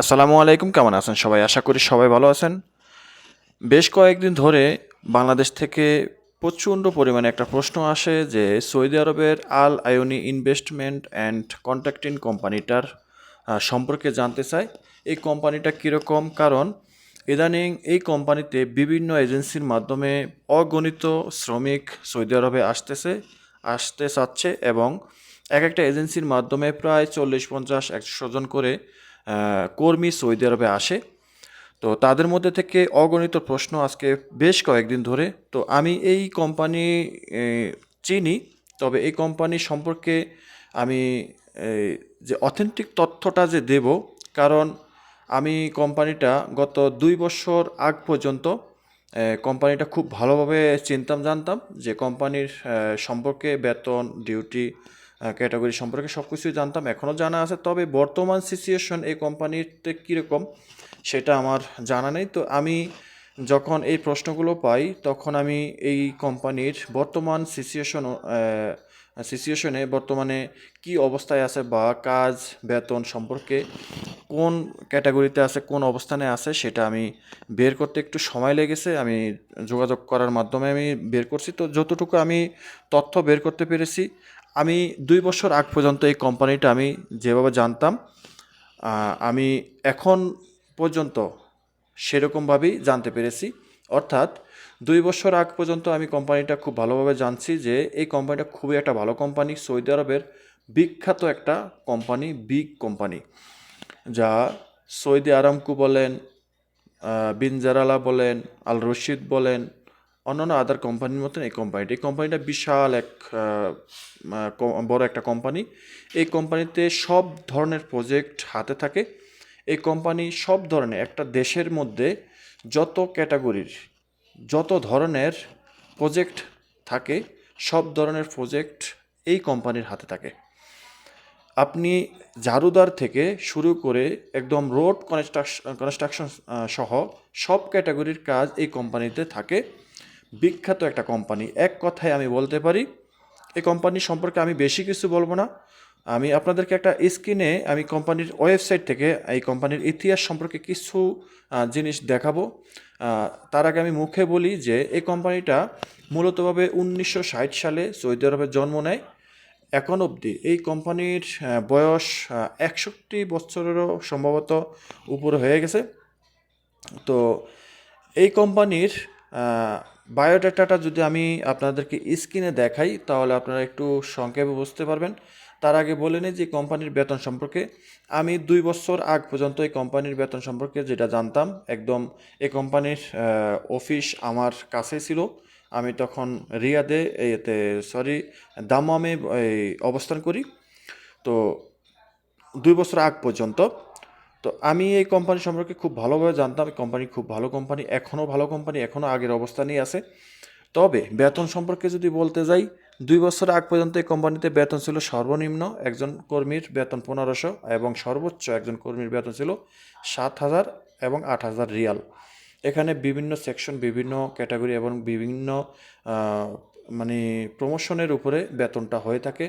আসসালামু আলাইকুম, কেমন আছেন সবাই? আশা করি সবাই ভালো আছেন। বেশ কয়েকদিন ধরে বাংলাদেশ থেকে প্রচণ্ড পরিমাণে একটা প্রশ্ন আসে যে সৌদি আরবের Al Ayni investment and contracting কোম্পানিটার সম্পর্কে জানতে চাই। এই কোম্পানিটা কীরকম? কারণ ইদানিং এই কোম্পানিতে বিভিন্ন এজেন্সির মাধ্যমে অগণিত শ্রমিক সৌদি আরবে আসতেছে, আসতে চাচ্ছে এবং এক একটা এজেন্সির মাধ্যমে প্রায় চল্লিশ পঞ্চাশ, একশো জন করে কর্মী সৌদি আরবে আসে। তো তাদের মধ্যে থেকে অগণিত প্রশ্ন আজকে বেশ কয়েকদিন ধরে। তো আমি এই কোম্পানি চিনি, তবে এই কোম্পানি সম্পর্কে আমি যে অথেন্টিক তথ্যটা যে দেব, কারণ আমি কোম্পানিটা গত দুই বছর আগ পর্যন্ত কোম্পানিটা খুব ভালোভাবে চিনতাম, জানতাম যে কোম্পানির সম্পর্কে বেতন, ডিউটি ক্যাটাগরি সম্পর্কে সব কিছুই জানতাম এখনও জানা আছে। তবে বর্তমান সিচুয়েশন এই কোম্পানিতে কীরকম, সেটা আমার জানা নেই। তো আমি যখন এই প্রশ্নগুলো পাই, তখন আমি এই কোম্পানির বর্তমান সিচুয়েশন সিচুয়েশনে বর্তমানে কি অবস্থায় আছে বা কাজ, বেতন সম্পর্কে কোন ক্যাটাগরিতে আছে, কোন অবস্থানে আছে, সেটা আমি বের করতে একটু সময় লেগেছে। আমি যোগাযোগ করার মাধ্যমে আমি বের করছি। তো যতটুকু আমি তথ্য বের করতে পেরেছি আমি দুই বছর আগ পর্যন্ত এই কোম্পানিটা আমি যেভাবে জানতাম আমি এখন পর্যন্ত সেরকমভাবেই জানতে পেরেছি। অর্থাৎ দুই বছর আগ পর্যন্ত আমি কোম্পানিটা খুব ভালোভাবে জানছি যে এই কোম্পানিটা খুবই একটা ভালো কোম্পানি সৌদি আরবের বিখ্যাত একটা কোম্পানি বিগ কোম্পানি যা সৌদি আরামকু বলেন আহ, বিন জারালা বলেন আল রশিদ বলেন অন্যান্য আদার কোম্পানির মতন এই কোম্পানিটা এই কোম্পানিটা বিশাল এক বড় একটা কোম্পানি এই কোম্পানিতে সব ধরনের প্রজেক্ট হাতে থাকে। এই কোম্পানি সব ধরনের, একটা দেশের মধ্যে যত ক্যাটাগরির যত ধরনের প্রজেক্ট থাকে, সব ধরনের প্রজেক্ট এই কোম্পানির হাতে থাকে। আপনি ঝাড়ুদার থেকে শুরু করে একদম রোড কনস্ট্রাকশন কনস্ট্রাকশন সহ সব ক্যাটাগরির কাজ এই কোম্পানিতে থাকে। বিখ্যাত একটা কোম্পানি। এক কথায় আমি বলতে পারি, এই কোম্পানি সম্পর্কে আমি বেশি কিছু বলব না। আমি আপনাদেরকে একটা স্ক্রিনে আমি কোম্পানির ওয়েবসাইট থেকে এই কোম্পানির ইতিহাস সম্পর্কে কিছু জিনিস দেখাবো। তার আগে আমি মুখে বলি যে, এই কোম্পানিটা মূলতভাবে উনিশশো ষাট সালে সৌদি আরবে জন্ম নেয়। এখন অবধি এই কোম্পানির বয়স একষট্টি বছরেরও সম্ভবত উপরে হয়ে গেছে। তো এই কোম্পানির বায়োডাটাটা যদি আমি আপনাদেরকে স্ক্রিনে দেখাই, তাহলে আপনারা একটু সংক্ষেপে বুঝতে পারবেন। তার আগে বলে নিই যে কোম্পানির বেতন সম্পর্কে। আমি দুই বছর আগ পর্যন্ত এই কোম্পানির বেতন সম্পর্কে যেটা জানতাম, একদম এই কোম্পানির অফিস আমার কাছেই ছিল। আমি তখন রিয়াদে এতে, সরি দামামে অবস্থান করি। তো দুই বছর আগ পর্যন্ত তো আমি এই কোম্পানি সম্পর্কে খুব ভালোভাবে জানতাম কোম্পানি খুব ভালো কোম্পানি এখনও ভালো কোম্পানি এখনও আগের অবস্থানেই আছে। তবে বেতন সম্পর্কে যদি বলতে যাই, দুই বছর আগ পর্যন্ত এই কোম্পানিতে বেতন ছিল সর্বনিম্ন একজন কর্মীর বেতন পনেরোশো এবং সর্বোচ্চ একজন কর্মীর বেতন ছিল সাত হাজার এবং আট হাজার রিয়াল। এখানে বিভিন্ন সেকশন বিভিন্ন ক্যাটাগরি এবং বিভিন্ন মানে প্রমোশনের উপরে বেতনটা হয়ে থাকে।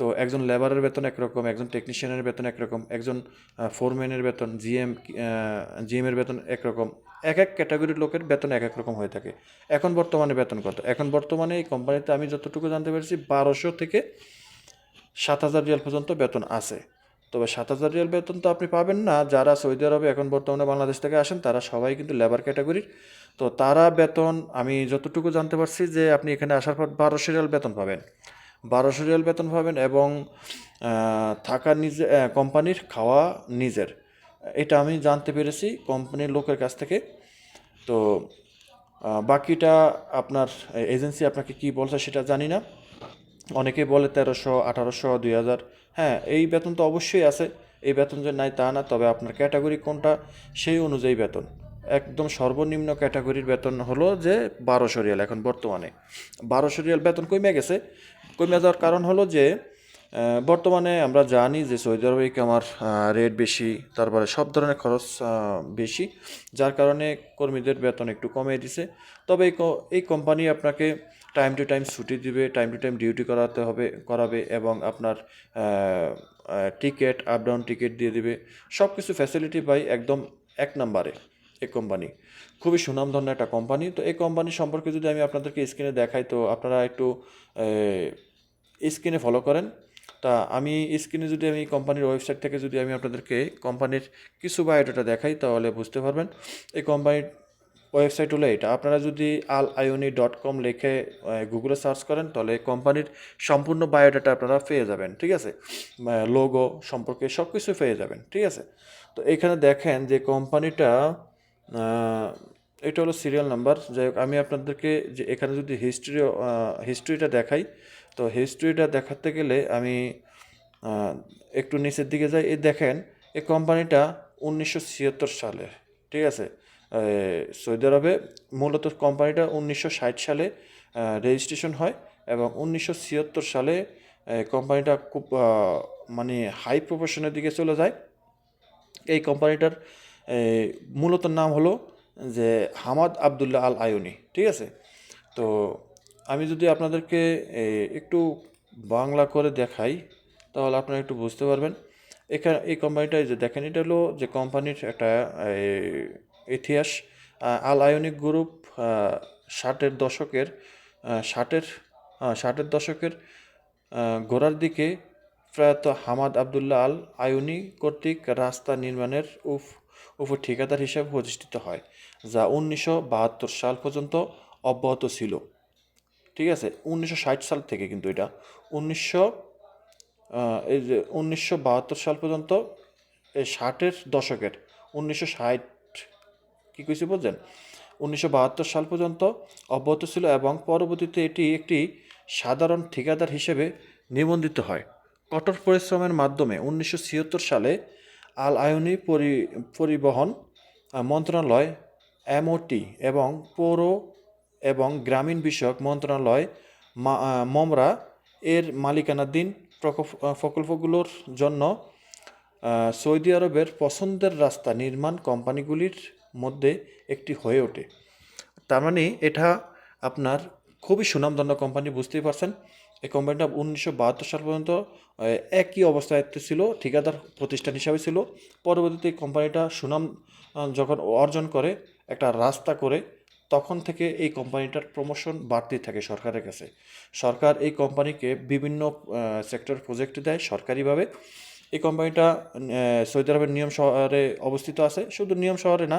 তো একজন লেবারের বেতন একরকম, একজন টেকনিশিয়ানের বেতন একরকম, একজন ফোরম্যানের বেতন জিএম জিএমের বেতন একরকম। এক এক ক্যাটাগরির লোকের বেতন এক এক রকম হয়ে থাকে। এখন বর্তমানে বেতন কত? এখন বর্তমানে এই কোম্পানিতে আমি যতটুকু জানতে পেরেছি, বারোশো থেকে সাত হাজার রিয়াল পর্যন্ত বেতন আছে। তবে সাত হাজার রিয়াল বেতন তো আপনি পাবেন না। যারা সৌদি আরবে এখন বর্তমানে বাংলাদেশ থেকে আসেন, তারা সবাই কিন্তু লেবার ক্যাটাগরির তো তারা বেতন, আমি যতটুকু জানতে পারছি যে আপনি এখানে আসার পর বারোশো রিয়াল বেতন পাবেন। বারোশো রিয়াল বেতন পাবেন এবং থাকা নিজে কোম্পানির খাওয়া নিজের। এটা আমি জানতে পেরেছি কোম্পানির লোকের কাছ থেকে। তো বাকিটা আপনার এজেন্সি আপনাকে কি বলছে সেটা জানি না। অনেকে বলে তেরোশো, আঠারোশো, দুই হাজার। হ্যাঁ এই বেতন তো অবশ্যই আছে। এই বেতন যে নাই তা না, তবে আপনার ক্যাটাগরি কোনটা সেই অনুযায়ী বেতন। একদম সর্বনিম্ন ক্যাটাগরির বেতন হলো যে বারোশো রিয়াল এখন বর্তমানে। বারোশো রিয়াল বেতন কমে গেছে কমে যাওয়ার কারণ হলো যে বর্তমানে আমরা জানি যে সৌদি আরবে আমার রেট বেশি, তারপরে সব ধরনের খরচ বেশি, যার কারণে কর্মীদের বেতন একটু কমে দিছে। তবে এই এই কোম্পানি আপনাকে টাইম টু টাইম ছুটি দিবে টাইম টু টাইম ডিউটি করাতে হবে, করাবে এবং আপনার টিকিট আপ ডাউন টিকিট দিয়ে দিবে। সব কিছু ফ্যাসিলিটি পাই একদম এক নম্বরে এই কোম্পানি খুবই সুনামধন্য একটা কোম্পানি তো এই কোম্পানি সম্পর্কে যদি আমি আপনাদেরকে স্ক্রিনে দেখাই, তো আপনারা একটু স্ক্রিনে ফলো করেন। তা আমি স্ক্রিনে যদি আমি কোম্পানির ওয়েবসাইট থেকে যদি আমি আপনাদেরকে কোম্পানির কিছু বায়োডাটা দেখাই, তাহলে বুঝতে পারবেন। এই কোম্পানির ওয়েবসাইট হলো এটা। আপনারা যদি আল আইওনি ডট কম লিখে গুগলে সার্চ করেন, তাহলে কোম্পানির সম্পূর্ণ বায়োডাটা আপনারা পেয়ে যাবেন, ঠিক আছে? লোগো সম্পর্কে সব কিছু পেয়ে যাবেন, ঠিক আছে? তো এখানে দেখেন যে কোম্পানিটা এটা হলো সিরিয়াল নাম্বার যাই হোক আমি আপনাদেরকে যে এখানে যদি হিস্ট্রি হিস্ট্রিটা দেখাই তো হিস্ট্রিটা দেখাতে গেলে আমি একটু নিচের দিকে যাই। এই দেখেন এই কোম্পানিটা উনিশশো ছিয়াত্তর সালে ঠিক আছে? এ, সৌদি আরবে মূলত কোম্পানিটা উনিশশো ষাট সালে রেজিস্ট্রেশন হয় এবং উনিশশো ছিয়াত্তর সালে কোম্পানিটা খুব মানে হাই প্রফেশনের দিকে চলে যায়। এই কোম্পানিটার মূলত নাম হলো যে হামাদ আবদুল্লাহ আল আয়ুনি ঠিক আছে? তো আমি যদি আপনাদেরকে একটু বাংলা করে দেখাই, তাহলে আপনারা একটু বুঝতে পারবেন। এখানে, এই কোম্পানিটা যে দেখেন, এটা হলো যে কোম্পানির একটা ইতিহাস। আল আয়নিক গ্রুপ ষাটের দশকের ষাটের ষাটের দশকের গোড়ার দিকে প্রয়াত হামাদ আবদুল্লাহ আল আয়ুনি কর্তৃক রাস্তা নির্মাণের উফ উপর ঠিকাদার হিসেবে প্রতিষ্ঠিত হয়, যা উনিশশো বাহাত্তর সাল পর্যন্ত অব্যাহত ছিল। ঠিক আছে? উনিশশো ষাট সাল থেকে কিন্তু এটা। উনিশশো এই যে উনিশশো বাহাত্তর সাল পর্যন্ত এই ষাটের দশকের উনিশশো ষাট, কী কইছি বলছেন? উনিশশো বাহাত্তর সাল পর্যন্ত অব্যাহত ছিল এবং পরবর্তীতে এটি একটি সাধারণ ঠিকাদার হিসেবে নিবন্ধিত হয়। কঠোর পরিশ্রমের মাধ্যমে উনিশশো ছিয়াত্তর সালে আল আয়নি পরি, পরিবহন মন্ত্রণালয়, এমওটি এবং পৌর এবং গ্রামীণ বিষয়ক মন্ত্রণালয় মমরা এর মালিকানাধীন প্রকল্প- প্রকল্পগুলোর জন্য সৌদি আরবের পছন্দের রাস্তা নির্মাণ কোম্পানিগুলির মধ্যে একটি হয়ে ওঠে। তার মানে এটা আপনার খুবই সুনামধন্য কোম্পানি, বুঝতেই পারছেন। এই কোম্পানিটা উনিশশো বাহাত্তর সাল পর্যন্ত একই অবস্থায় ছিল, ঠিকাদার প্রতিষ্ঠান হিসাবে ছিল। পরবর্তীতে এই কোম্পানিটা সুনাম যখন অর্জন করে, একটা রাস্তা করে, তখন থেকে এই কোম্পানিটার প্রমোশন বাড়তে থাকে সরকারের কাছে। সরকার এই কোম্পানিকে বিভিন্ন সেক্টর প্রজেক্ট দেয় সরকারিভাবে। এই কোম্পানিটা সৌদি আরবের নিয়ম শহরে অবস্থিত আছে। শুধু নিয়ম শহরে না,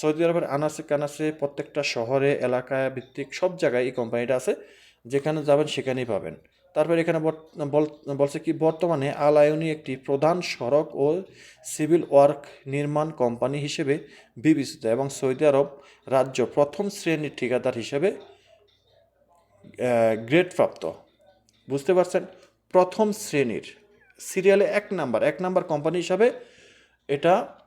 সৌদি আরবের আনাসে কানাসে প্রত্যেকটা শহরে এলাকায় ভিত্তিক সব জায়গায় এই কোম্পানিটা আছে। যেখানে যাবেন সেখানেই পাবেন। তারপর এখানে বল- বলছে কি, বর্তমানে আল আয়নি একটি প্রধান সড়ক ও সিভিল ওয়ার্ক নির্মাণ কোম্পানি হিসেবে বিবেচিত এবং সৌদি আরব রাজ্য প্রথম শ্রেণির ঠিকাদার হিসেবে গ্রেড প্রাপ্ত। বুঝতে পারছেন? প্রথম শ্রেণির। সিরিয়ালে এক নাম্বার এক নাম্বার কোম্পানি হিসাবে এটা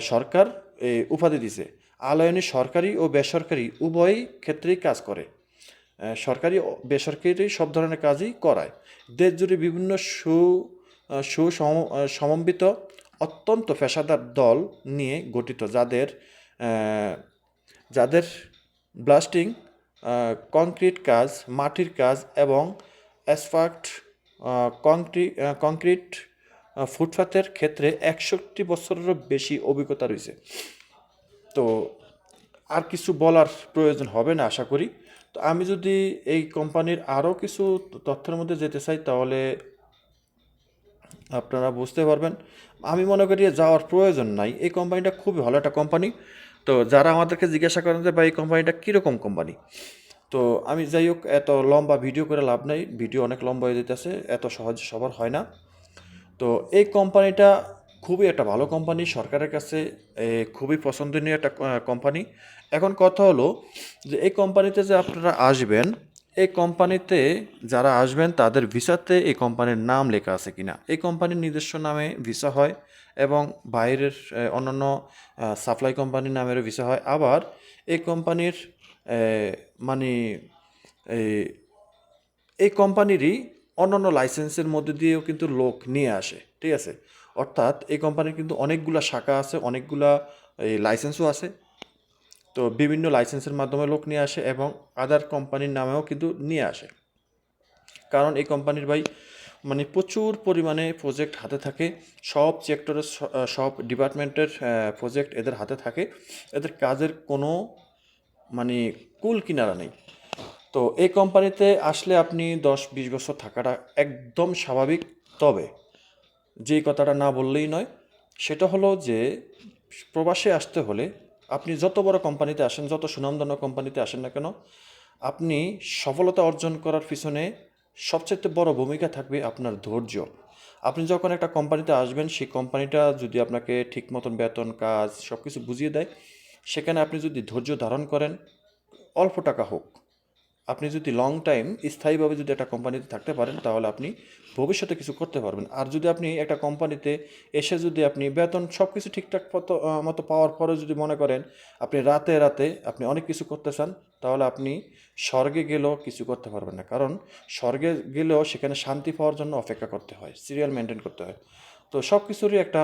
সরকার উপাধি দিছে। আলয়নী সরকারি ও বেসরকারি উভয় ক্ষেত্রেই কাজ করে। সরকারি বেসরকারি সব ধরনের কাজই করায়। দেশ জুড়ে বিভিন্ন সু আহ, সমন্বিত অত্যন্ত পেশাদার দল নিয়ে গঠিত যাদের যাদের ব্লাস্টিং কংক্রিট কাজ মাটির কাজ এবং অ্যাসফাল্ট কংক্রি কংক্রিট ফুটপাথের ক্ষেত্রে একষট্টি বছরেরও বেশি অভিজ্ঞতা রয়েছে। তো আর কিছু বলার প্রয়োজন হবে না আশা করি। তো আমি যদি এই কোম্পানির আরও কিছু তথ্যের মধ্যে যেতে চাই, তাহলে আপনারা বুঝতে পারবেন। আমি মনে করি যাওয়ার প্রয়োজন নাই। এই কোম্পানিটা খুবই ভালো একটা কোম্পানি। তো যারা আমাদেরকে জিজ্ঞাসা করেন যে, ভাই, এই কোম্পানিটা কীরকম কোম্পানি? তো আমি যাই হোক, এত লম্বা ভিডিও করে লাভ নাই। ভিডিও অনেক লম্বা হয়ে যেতেছে, এত সহজে সবার হয় না। তো এই কোম্পানিটা খুবই একটা ভালো কোম্পানি। সরকারের কাছে খুবই পছন্দনীয় একটা কোম্পানি। এখন কথা হলো যে এই কোম্পানিতে যে আপনারা আসবেন, এই কোম্পানিতে যারা আসবেন তাদের ভিসাতে এই কোম্পানির নাম লেখা আছে কিনা। এই কোম্পানির নিজস্ব নামে ভিসা হয় এবং বাইরের অন্যান্য সাপ্লাই কোম্পানির নামেরও ভিসা হয়। আবার এই কোম্পানির মানে এই কোম্পানিরই অন্যান্য লাইসেন্সের মধ্যে দিয়েও কিন্তু লোক নিয়ে আসে, ঠিক আছে? অর্থাৎ এই কোম্পানির কিন্তু অনেকগুলা শাখা আছে, অনেকগুলা এই লাইসেন্সও আছে। তো বিভিন্ন লাইসেন্সের মাধ্যমে লোক নিয়ে আসে এবং আদার কোম্পানির নামেও কিন্তু নিয়ে আসে। কারণ এই কোম্পানির ভাই মানে প্রচুর পরিমাণে প্রজেক্ট হাতে থাকে। সব সেক্টরের সব ডিপার্টমেন্টের প্রজেক্ট এদের হাতে থাকে। এদের কাজের কোনো মানে কুল কিনারা নেই। তো এই কোম্পানিতে আসলে আপনি দশ বিশ বছর থাকাটা একদম স্বাভাবিক। তবে যে কথাটা না বললেই নয়, সেটা হলো যে প্রবাসে আসতে হলে আপনি যত বড় কোম্পানিতে আসেন, যত সুনামধন্য কোম্পানিতে আসেন না কেন, আপনি সফলতা অর্জন করার পিছনে সবচেয়ে বড় ভূমিকা থাকবে আপনার ধৈর্য। আপনি যখন একটা কোম্পানিতে আসবেন, সেই কোম্পানিটা যদি আপনাকে ঠিক মতন বেতন, কাজ সব কিছু বুঝিয়ে দেয়, সেখানে আপনি যদি ধৈর্য ধারণ করেন, অল্প টাকা হোক আপনি যদি লং টাইম স্থায়ীভাবে যদি একটা কোম্পানিতে থাকতে পারেন, তাহলে আপনি ভবিষ্যতে কিছু করতে পারবেন। আর যদি আপনি একটা কোম্পানিতে এসে যদি আপনি বেতন সব কিছু ঠিকঠাক মতো মতো পাওয়ার পরে যদি মনে করেন, আপনি রাতে রাতে আপনি অনেক কিছু করতে চান, তাহলে আপনি স্বর্গে গেলেও কিছু করতে পারবেন না। কারণ স্বর্গে গেলেও সেখানে শান্তি পাওয়ার জন্য অপেক্ষা করতে হয় সিরিয়াল মেনটেন করতে হয়। তো সব কিছুরই একটা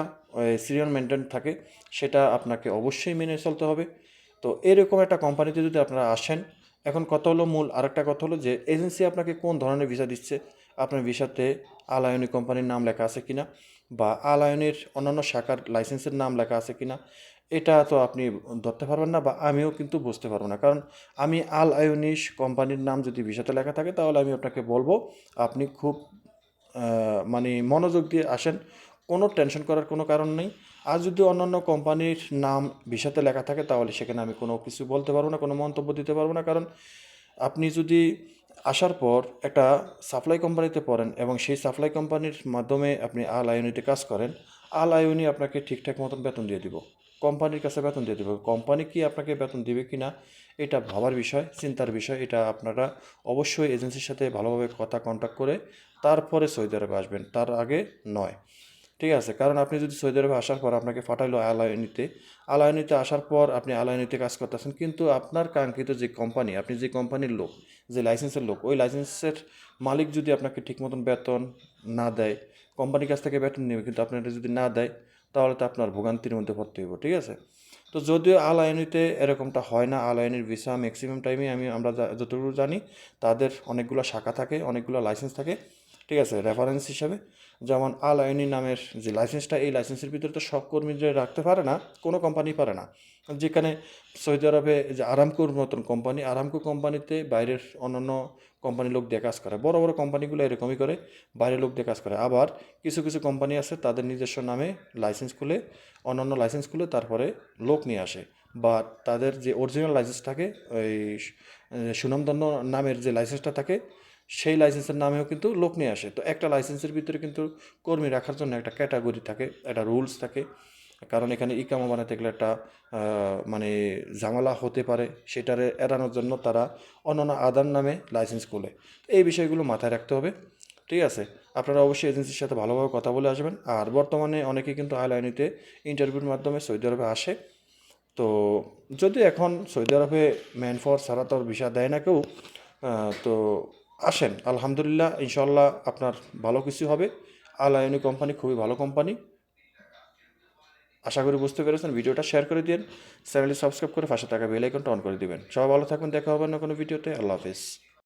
সিরিয়াল মেনটেন থাকে, সেটা আপনাকে অবশ্যই মেনে চলতে হবে। তো এরকম একটা কোম্পানিতে যদি আপনারা আসেন এখন কথা হলো মূল, আরেকটা কথা হলো যে এজেন্সি আপনাকে কোন ধরনের ভিসা দিচ্ছে? আপনার ভিসাতে আলায়নি কোম্পানির নাম লেখা আছে কিনা? বা আলায়নের অন্যান্য শাখার লাইসেন্সের নাম লেখা আছে কিনা? এটা তো আপনি ধরতে পারবেন না বা আমিও কিন্তু বুঝতে পারব না। কারণ আমি আল আয়নিস কোম্পানির নাম যদি ভিসাতে লেখা থাকে, তাহলে আমি আপনাকে বলব, আপনি খুব মানে মনোযোগ দিয়ে আসেন। কোনো টেনশন করার কোনো কারণ নেই। আর যদি অন্যান্য কোম্পানির নাম ভিসাতে লেখা থাকে, তাহলে সেখানে আমি কোনো কিছু বলতে পারব না, কোনো মন্তব্য দিতে পারব না। কারণ আপনি যদি আসার পর একটা সাপ্লাই কোম্পানিতে পড়েন এবং সেই সাপ্লাই কোম্পানির মাধ্যমে আপনি আল আইউনিতে কাজ করেন, আল আইউনি আপনাকে ঠিকঠাক মতন বেতন দিয়ে দিব। কোম্পানির কাছে বেতন দিয়ে দেবে। কোম্পানি কি আপনাকে বেতন দিবে কি না, এটা ভাবার বিষয়, চিন্তার বিষয়। এটা আপনারা অবশ্যই এজেন্সির সাথে ভালোভাবে কথা কন্ট্যাক্ট করে তারপরে সৌদি আরবে আসবেন। তার আগে নয়। ঠিক আছে, কারণ আপনি যদি সৌদি আরবে আসার পর আপনাকে ফাটাইলো আলায়নিতে আলায়নিতে আসার পর আপনি আলায়নিতে কাজ করতেছেন, কিন্তু আপনার কাঙ্ক্ষিত যে কোম্পানি আপনি যে কোম্পানির লোক, যে লাইসেন্সের লোক, ওই লাইসেন্সের মালিক যদি আপনাকে ঠিক মতন বেতন না দেয় কোম্পানির কাছ থেকে বেতন নেবে, কিন্তু আপনার যদি না দেয়, তাহলে তো আপনার ভোগান্তির মধ্যে পড়তে হইব, ঠিক আছে? তো যদিও আল আইনিতে এরকমটা হয় না আল আইনির ভিসা ম্যাক্সিমাম টাইমে আমি আমরা যতটুকু জানি, তাদের অনেকগুলো শাখা থাকে, অনেকগুলো লাইসেন্স থাকে ঠিক আছে রেফারেন্স হিসাবে। যেমন আল আইনি নামের যে লাইসেন্সটা এই লাইসেন্সের ভিতরে তো সব কর্মীদের রাখতে পারে না কোনো কোম্পানি পারে না। যেখানে সৌদি আরবে যে আরামকোর মতন কোম্পানি আরামকো কোম্পানিতে বাইরের অন্যান্য কোম্পানির লোক দিয়ে কাজ করে। বড় বড় কোম্পানিগুলো এরকমই করে বাইরের লোক দিয়ে কাজ করে। আবার কিছু কিছু কোম্পানি আছে তাদের নিজস্ব নামে লাইসেন্স খুলে অন্যান্য লাইসেন্স খুলে তারপরে লোক নিয়ে আসে। বা তাদের যে অরিজিনাল লাইসেন্স থাকে ওই আহ, সুনামধন্য নামের যে লাইসেন্সটা থাকে সেই লাইসেন্সের নামেও কিন্তু লোক নিয়ে আসে। তো একটা লাইসেন্সের ভিতরে কিন্তু কর্মী রাখার জন্য একটা ক্যাটাগরি থাকে, একটা রুলস থাকে। কারণ এখানে ইকামা বানাতে গেলে একটা মানে ঝামেলা হতে পারে, সেটারে এড়ানোর জন্য তারা অন্যান্য আদার নামে লাইসেন্স খুলে। এই বিষয়গুলো মাথায় রাখতে হবে, ঠিক আছে? আপনারা অবশ্যই এজেন্সির সাথে ভালোভাবে কথা বলে আসবেন। আর বর্তমানে অনেকেই কিন্তু আইলাইনিতে ইন্টারভিউর মাধ্যমে সৌদি আরবে আসে। তো যদি এখন সৌদি আরবে ম্যান ফোর্স ছাড়া তো ভিসা দেয় না কেউ তো আসেন, আলহামদুলিল্লাহ ইনশাল্লাহ আপনার ভালো কিছু হবে। আল আইনি কোম্পানি, খুবই ভালো কোম্পানি। আশা করি বুঝতে পেরেছেন, ভিডিওটা শেয়ার করে দিন চ্যানেলটি সাবস্ক্রাইব করে পাশে থাকা বেল আইকনটা অন করে দিবেন। সবাই ভালো থাকবেন, দেখা হবে না কোনো ভিডিওতে। আল্লাহ হাফিজ।